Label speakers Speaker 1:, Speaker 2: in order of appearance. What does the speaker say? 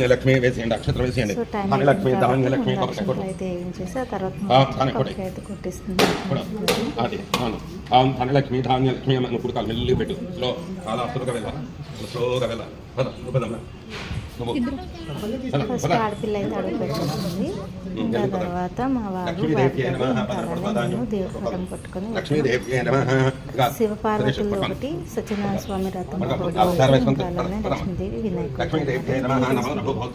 Speaker 1: లక్ష్మి వేసేయండి అక్షత్రం వేసేయండి. ధనలక్ష్మి
Speaker 2: ధనలక్ష్మి
Speaker 1: అది అవును. ధనలక్ష్మి ధాన్యలక్ష్మి ఇప్పుడు కాలు మెల్లి పెట్టు. స్లో చాలా అసలుగా వెళ్ళాలి. స్లోగా వెళ్ళాలి. పద నువ్వు
Speaker 2: ఆడపిల్ల అయితే అడుగు ఇంకా తర్వాత మా వారు నేను దేవుడి పటం పట్టుకొని శివపార్వతులు ఒకటి సత్యనారాయణ స్వామి రథం ఒకటి లక్ష్మీదేవి వినాయకుడు